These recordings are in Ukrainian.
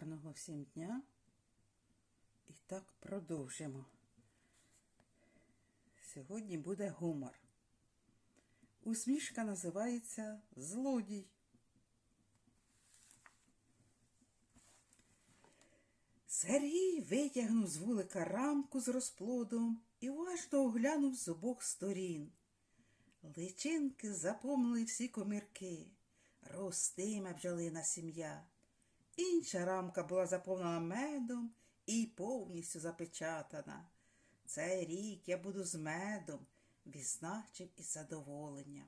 Гарного всім дня. І так продовжимо. Сьогодні буде гумор. Усмішка називається Злодій. Сергій витягнув з вулика рамку з розплодом і уважно оглянув з обох сторін. Личинки заповнили всі комірки, ростиме бджолина сім'я. Інша рамка була заповнена медом і повністю запечатана. Цей рік я буду з медом, відзначив із задоволенням.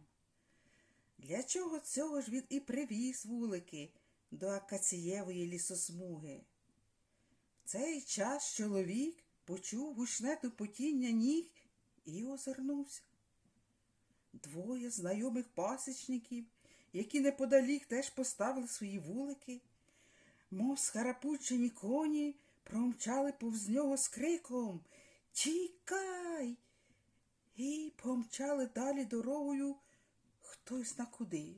Для чого цього ж він і привіз вулики до акацієвої лісосмуги? В цей час чоловік почув гучне тупотіння ніг і озирнувся. Двоє знайомих пасічників, які неподалік теж поставили свої вулики, мов схарапучені коні, промчали повз нього з криком Тікай! І помчали далі дорогою хтось на куди.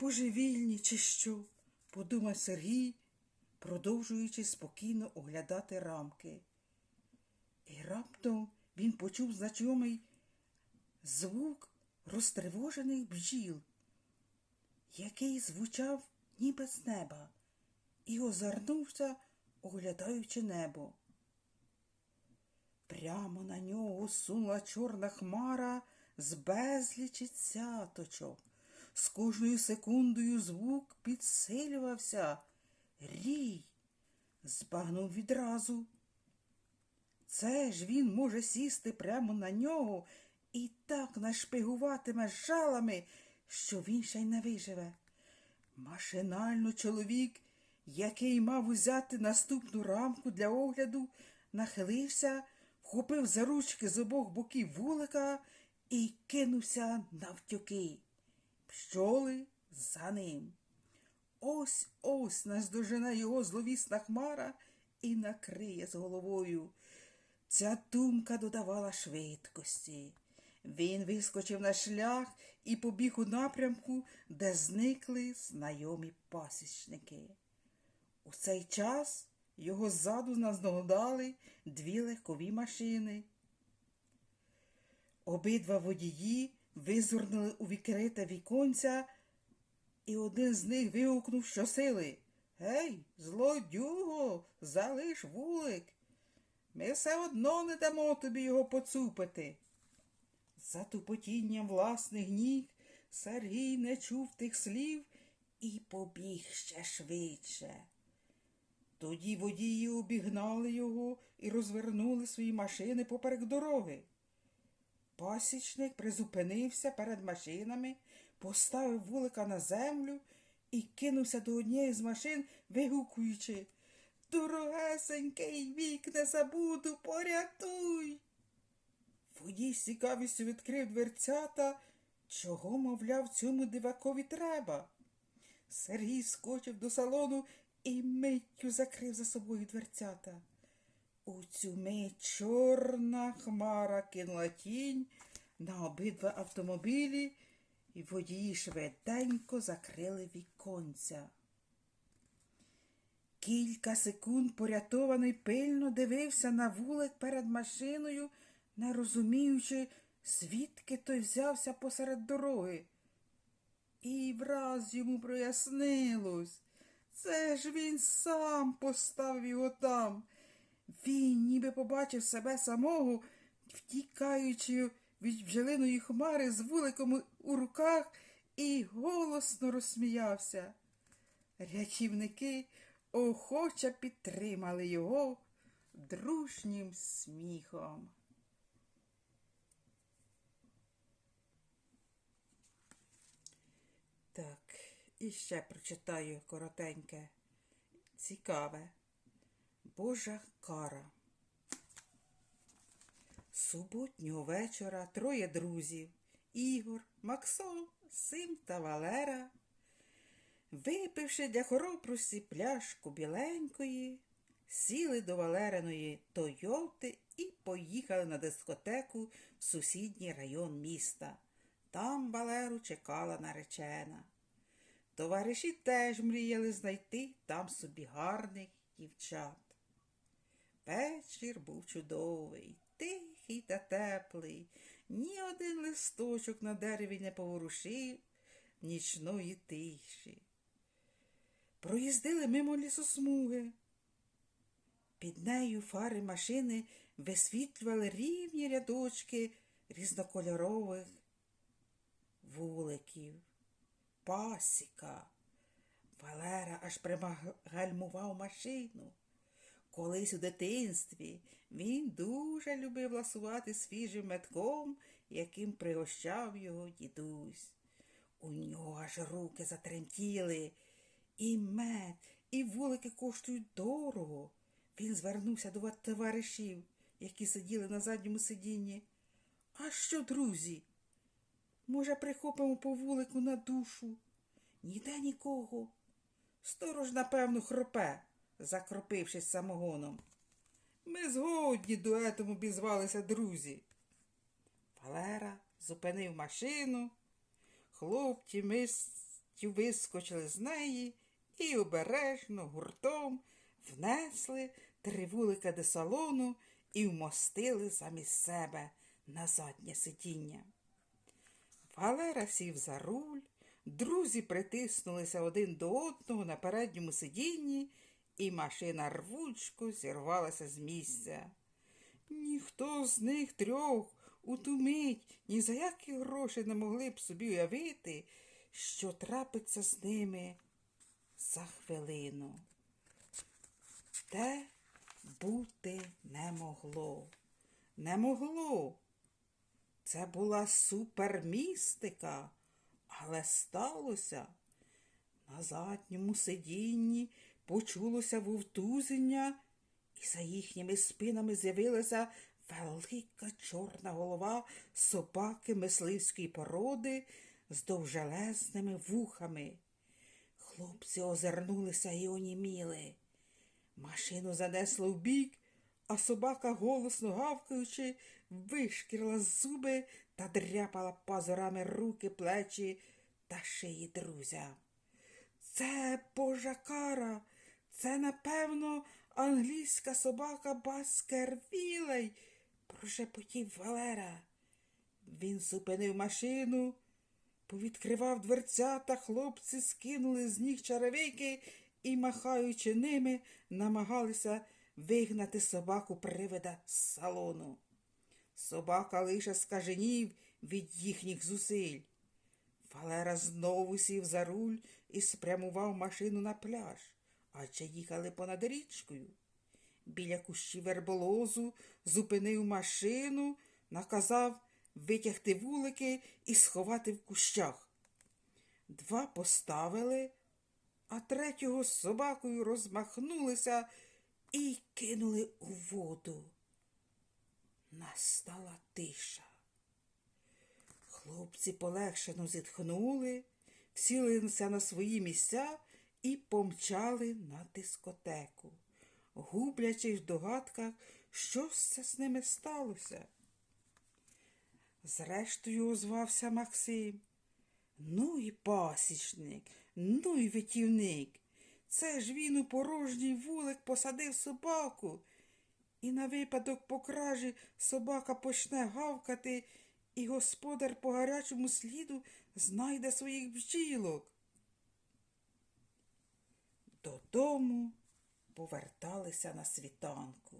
Божевільні, чи що? подумав Сергій, продовжуючи спокійно оглядати рамки. І раптом він почув знайомий звук розтривожених бджіл, який звучав ніби з неба, і озирнувся, оглядаючи небо. Прямо на нього сунула чорна хмара з безлічі цяточок. З кожною секундою звук підсилювався. Рій збагнув відразу. Це ж він може сісти прямо на нього і так нашпигуватиме жалами, що він ще й не виживе. Машинально чоловік, який мав узяти наступну рамку для огляду, нахилився, вхопив за ручки з обох боків вулика і кинувся навтюки. Пчоли за ним. Ось ось наздожене його зловісна хмара і накриє з головою. Ця думка додавала швидкості. Він вискочив на шлях і побіг у напрямку, де зникли знайомі пасічники. У цей час його ззаду наздогадали дві легкові машини. Обидва водії визирнули у відкрите віконця, і один з них вигукнув щосили Гей, злодюго, залиш вулик. Ми все одно не дамо тобі його поцупити. За тупотінням власних ніг Сергій не чув тих слів і побіг ще швидше. Тоді водії обігнали його і розвернули свої машини поперек дороги. Пасічник призупинився перед машинами, поставив вулика на землю і кинувся до однієї з машин, вигукуючи Дорогесенький вік не забуду, порятуй. Водій цікавістю відкрив дверцята, чого, мовляв, цьому дивакові треба. Сергій скочив до салону і миттю закрив за собою дверцята. У цю мить чорна хмара кинула тінь на обидва автомобілі, і водії швиденько закрили віконця. Кілька секунд порятований пильно дивився на вулик перед машиною, не розуміючи, звідки той взявся посеред дороги. І враз йому прояснилось. Це ж він сам поставив його там. Він ніби побачив себе самого, втікаючи від бджолиної хмари з вуликом у руках, і голосно розсміявся. Рятівники охоче підтримали його дружнім сміхом. Так, і ще прочитаю коротеньке, цікаве. Божа кара. Суботнього вечора троє друзів Ігор, Максон, Сим та Валера. Випивши для хоробрості пляшку біленької, сіли до Валериної Тойоти і поїхали на дискотеку в сусідній район міста. Там Валеру чекала наречена. Товариші теж мріяли знайти там собі гарних дівчат. Вечір був чудовий, тихий та теплий, ні один листочок на дереві не поворушив нічної тиші. Проїздили мимо лісосмуги. Під нею фари машини висвітлювали рівні рядочки різнокольорових вуликів. Пасіка. Валера аж примагальмував машину. Колись у дитинстві він дуже любив ласувати свіжим метком, яким пригощав його дідусь. У нього аж руки затремтіли. І мед, і вулики коштують дорого. Він звернувся до товаришів, які сиділи на задньому сидінні. А що, друзі? Може, прихопимо по вулику на душу? Ніде нікого. Сторож, напевно, хропе, закропившись самогоном. Ми згодні дуетом обізвалися друзі. Валера зупинив машину, хлопці мистю вискочили з неї і обережно гуртом внесли три вулика до салону і вмостили замість себе на заднє сидіння. Валера сів за руль, друзі притиснулися один до одного на передньому сидінні, і машина рвучко зірвалася з місця. Ніхто з них трьох у ту ні за які гроші не могли б собі уявити, що трапиться з ними за хвилину. Те бути не могло. Не могло. Це була супермістика, але сталося. На задньому сидінні почулося вовтузення, і за їхніми спинами з'явилася велика чорна голова собаки мисливської породи з довжелезними вухами. Хлопці озирнулися і оніміли. Машину занесло вбік, а собака, голосно гавкаючи, вишкірила зуби та дряпала пазурами руки, плечі та шиї друзя. Це божа кара, це, напевно, англійська собака Баскервілей, прошепотів Валера. Він зупинив машину, повідкривав дверця, та хлопці скинули з ніг чаровики і, махаючи ними, намагалися вигнати собаку привида з салону. Собака лише скаженів від їхніх зусиль. Валера знову сів за руль і спрямував машину на пляж, адже їхали понад річкою. Біля кущі верболозу зупинив машину, наказав витягти вулики і сховати в кущах. Два поставили, а третього з собакою розмахнулися і кинули у воду. Настала тиша. Хлопці полегшено зітхнули, всілилися на свої місця і помчали на дискотеку, гублячись в догадках, що це з ними сталося. Зрештою озвався Максим. Ну і пасічник, ну і витівник. Це ж він у порожній вулик посадив собаку. І на випадок по кражі собака почне гавкати, і господар по гарячому сліду знайде своїх бджілок. Додому поверталися на світанку,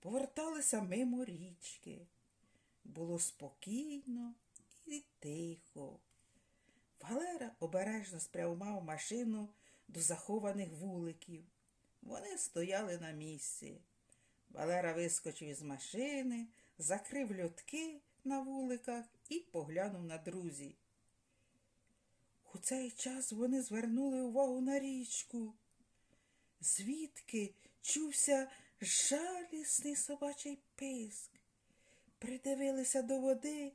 поверталися мимо річки. Було спокійно і тихо. Валера обережно спрямував машину до захованих вуликів. Вони стояли на місці. Валера вискочив із машини, закрив льотки на вуликах і поглянув на друзі. У цей час вони звернули увагу на річку, звідки чувся жалісний собачий писк. Придивилися до води,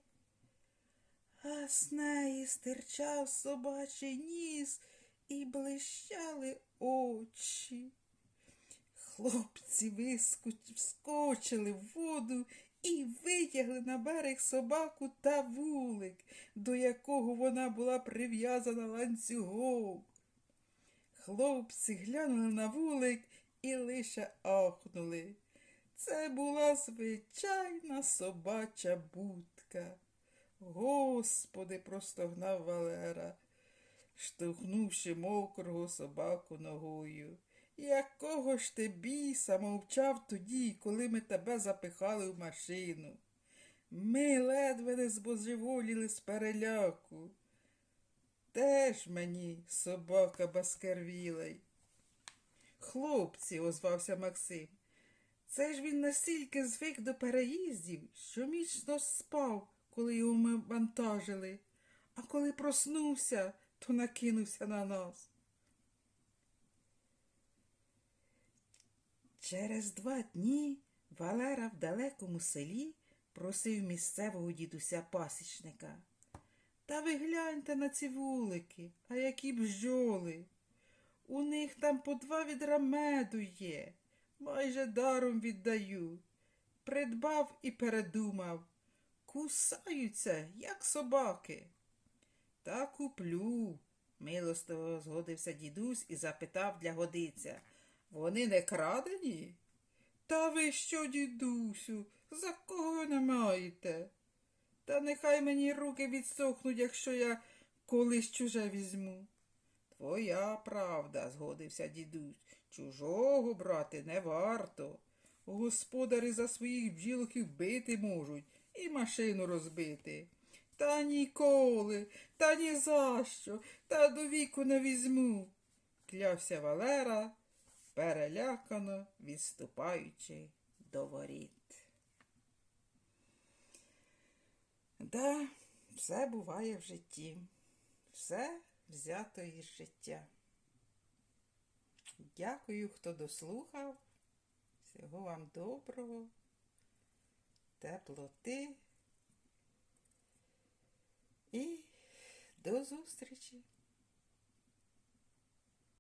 а з неї стирчав собачий ніс і блищали очі. Хлопці вискочили в воду і витягли на берег собаку та вулик, до якого вона була прив'язана ланцюгом. Хлопці глянули на вулик і лише ахнули. Це була звичайна собача будка. Господи, простогнав Валера, штовхнувши мокрого собаку ногою. Якого ж ти біса мовчав тоді, коли ми тебе запихали в машину? Ми ледве не збожеволіли з переляку. Теж мені собака Баскервілей. Хлопці, озвався Максим. Це ж він настільки звик до переїздів, що міцно спав, коли його ми вантажили, а коли проснувся, то накинувся на нас. Через два дні Валера в далекому селі просив місцевого дідуся пасічника. Та ви гляньте на ці вулики, а які бджоли. У них там по два відра меду є, майже даром віддаю. Придбав і передумав. Кусаються, як собаки. Та куплю, милостиво згодився дідусь і запитав для годиця. Вони не крадені? Та ви що, дідусю, за кого не маєте? Та нехай мені руки відсохнуть, якщо я колись чуже візьму. Твоя правда, згодився дідусь. Чужого брати не варто. Господарі за своїх бджілок і вбити можуть, і машину розбити. Та ніколи, та ні за що, та до віку не візьму. Клявся Валера, перелякано відступаючи до воріт. Да, все буває в житті, все взято із життя. Дякую, хто дослухав. Всього вам доброго, теплоти і до зустрічі!